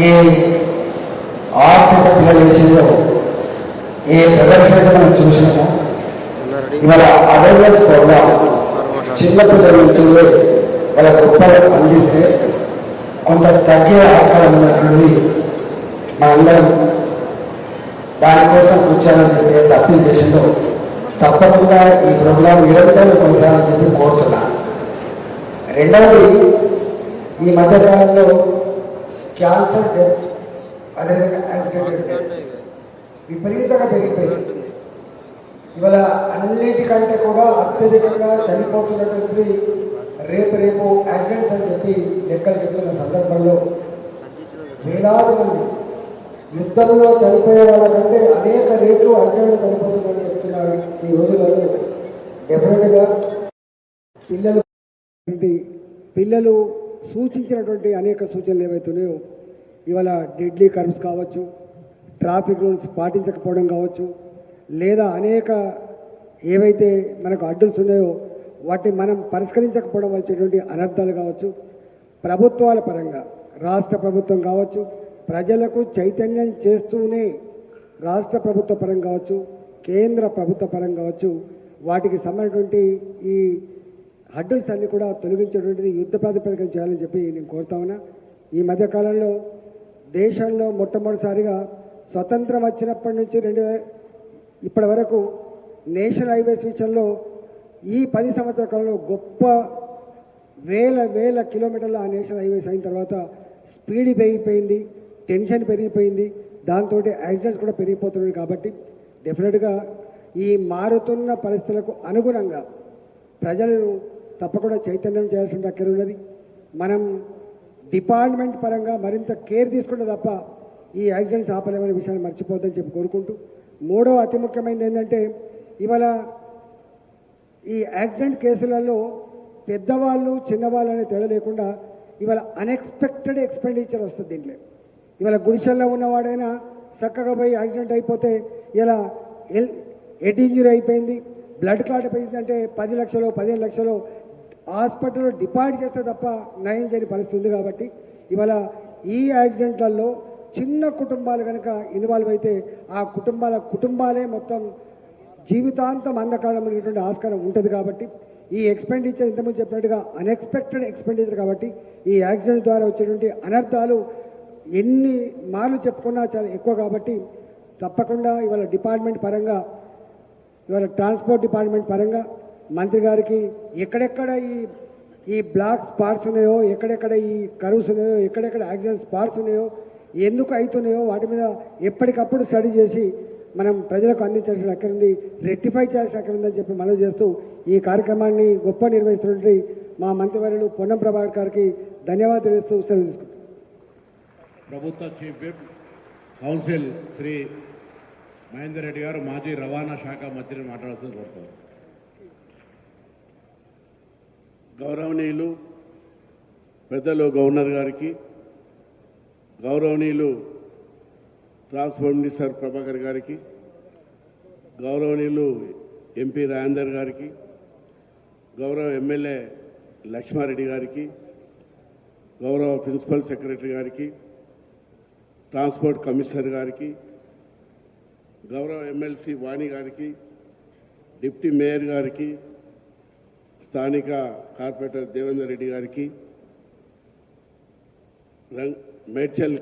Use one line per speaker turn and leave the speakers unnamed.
ఈ ఆర్ట్స్ పిల్లల ఈ ప్రదర్శన మనం చూసినాము ఇవాళ అవేర్నెస్ ప్రోగ్రామ్ చిన్నపిల్లల నుంచి వాళ్ళ గొప్పలు అందిస్తే కొంత తగ్గే ఆస్కారం ఉన్నటువంటి మనందరం దానికోసం కూర్చోాలని చెప్పి తప్పి దేశంలో తప్పకుండా ఈ ప్రోగ్రాం నిరంతరం కొనసాగాలని చెప్పి కోరుతున్నాను. రెండవది ఈ మధ్యకాలంలో క్యాన్సర్ డెత్స్ అదేవిధంగా యాక్సిడెంటల్ విపరీతంగా పెరిగిపోయింది. ఇవాళ అన్నిటికంటే కూడా అత్యధికంగా చనిపోతున్నటువంటి రేపు రేపు యాక్సిడెంట్స్ అని చెప్పి లెక్కలు చెప్తున్న సందర్భంలో వేలాది మంది యుద్ధంలో చనిపోయే వాళ్ళకంటే అనేక రేట్లు యాక్సిడెంట్ చనిపోతుందని చెప్తున్నారు ఈ రోజులలో. డెఫినెట్గా పిల్లలు పిల్లలు సూచించినటువంటి అనేక సూచనలు ఏవైతున్నాయో ఇవాళ డెడ్లీ కర్మ్స్ కావచ్చు ట్రాఫిక్ రూల్స్ పాటించకపోవడం కావచ్చు లేదా అనేక ఏవైతే మనకు అడ్డులు ఉన్నాయో వాటిని మనం పరిష్కరించకపోవడం వచ్చేటువంటి అనర్థాలు కావచ్చు ప్రభుత్వాల పరంగా రాష్ట్ర ప్రభుత్వం కావచ్చు ప్రజలకు చైతన్యం చేస్తూనే రాష్ట్ర ప్రభుత్వ పరం కావచ్చు కేంద్ర ప్రభుత్వ పరం కావచ్చు వాటికి సంబంధించినటువంటి ఈ అడ్డల్స్ అన్ని కూడా తొలగించేటువంటిది యుద్ధ ప్రాతిపదికన చేయాలని చెప్పి నేను కోరుతా ఉన్నా. ఈ మధ్య కాలంలో దేశంలో మొట్టమొదటిసారిగా స్వతంత్రం వచ్చినప్పటి నుంచి రెండు ఇప్పటి వరకు నేషనల్ హైవేస్ విషయంలో ఈ పది సంవత్సరాల కాలంలో గొప్ప వేల వేల కిలోమీటర్ల ఆ నేషనల్ హైవేస్ అయిన తర్వాత స్పీడ్ పెరిగిపోయింది టెన్షన్ పెరిగిపోయింది దాంతో యాక్సిడెంట్స్ కూడా పెరిగిపోతున్నాయి కాబట్టి డెఫినెట్గా ఈ మారుతున్న పరిస్థితులకు అనుగుణంగా ప్రజలను తప్పకుండా చైతన్యం చేయాల్సిన అక్కడ ఉన్నది. మనం డిపార్ట్మెంట్ పరంగా మరింత కేర్ తీసుకుంటే తప్ప ఈ యాక్సిడెంట్స్ ఆపలేమనే విషయాన్ని మర్చిపోద్దని చెప్పి కోరుకుంటూ మూడో అతి ముఖ్యమైనది ఏంటంటే ఇవాళ ఈ యాక్సిడెంట్ కేసులలో పెద్దవాళ్ళు చిన్నవాళ్ళు అనే తేడా లేకుండా ఇవాళ అన్ఎక్స్పెక్టెడ్ ఎక్స్పెండిచర్ వస్తుంది దీంట్లో. ఇవాళ గుడిసెల్లో ఉన్నవాడైనా చక్కగా పోయి యాక్సిడెంట్ అయిపోతే ఇలా ఎల్ హెడ్ ఇంజురీ అయిపోయింది బ్లడ్ క్లాట్ అయిపోయింది అంటే పది లక్షలు పదిహేను లక్షలు హాస్పిటల్లో డిపార్ట్ చేస్తే తప్ప నయం చేయని పరిస్థితి ఉంది కాబట్టి ఇవాళ ఈ యాక్సిడెంట్లలో చిన్న కుటుంబాలు కనుక ఇన్వాల్వ్ అయితే ఆ కుటుంబాల కుటుంబాలే మొత్తం జీవితాంతం అందకాలమైనటువంటి ఆస్కారం ఉంటుంది కాబట్టి ఈ ఎక్స్పెండిచర్ ఇంతకుముందు చెప్పినట్టుగా అన్ఎక్స్పెక్టెడ్ ఎక్స్పెండిచర్ కాబట్టి ఈ యాక్సిడెంట్ ద్వారా వచ్చేటువంటి అనర్థాలు ఎన్ని మార్లు చెప్పుకున్నా చాలా ఎక్కువ కాబట్టి తప్పకుండా ఇవాళ డిపార్ట్మెంట్ పరంగా ఇవాళ ట్రాన్స్పోర్ట్ డిపార్ట్మెంట్ పరంగా మంత్రి గారికి ఎక్కడెక్కడ ఈ ఈ బ్లాక్ స్పాట్స్ ఉన్నాయో ఎక్కడెక్కడ ఈ కరువుస్ ఉన్నాయో ఎక్కడెక్కడ యాక్సిడెంట్ స్పాట్స్ ఉన్నాయో ఎందుకు అవుతున్నాయో వాటి మీద ఎప్పటికప్పుడు స్టడీ చేసి మనం ప్రజలకు అందించాల్సిన అక్కడ ఉంది రెక్టిఫై చేయాల్సిన అక్కడ ఉందని చెప్పి మనవి చేస్తూ ఈ కార్యక్రమాన్ని గొప్ప నిర్వహిస్తున్నటువంటి మా మంత్రివర్యులు పొన్నం ప్రభాకర్ గారికి ధన్యవాదాలు తెలుస్తూ సెలవు తీసుకుంటాం
ప్రభుత్వ chief whip council Shri Mahender Reddy garu మాజీ రవాణా శాఖ మంత్రిని మాట్లాడుతూ కోరుతారు
గౌరవనీయులు పెద్దలు గవర్నర్ గారికి గౌరవనీయులు ట్రాన్స్పోర్ట్ మినిస్టర్ ప్రభాకర్ గారికి గౌరవనీయులు ఎంపీ రాజేందర్ గారికి గౌరవ ఎమ్మెల్యే లక్ష్మారెడ్డి గారికి గౌరవ ప్రిన్సిపల్ సెక్రటరీ గారికి ట్రాన్స్పోర్ట్ కమిషనర్ గారికి గౌరవ ఎమ్మెల్సీ వాణి గారికి డిప్యూటీ మేయర్ గారికి స్థానిక కార్పొరేటర్ దేవేందర్ రెడ్డి గారికి మేడ్చల్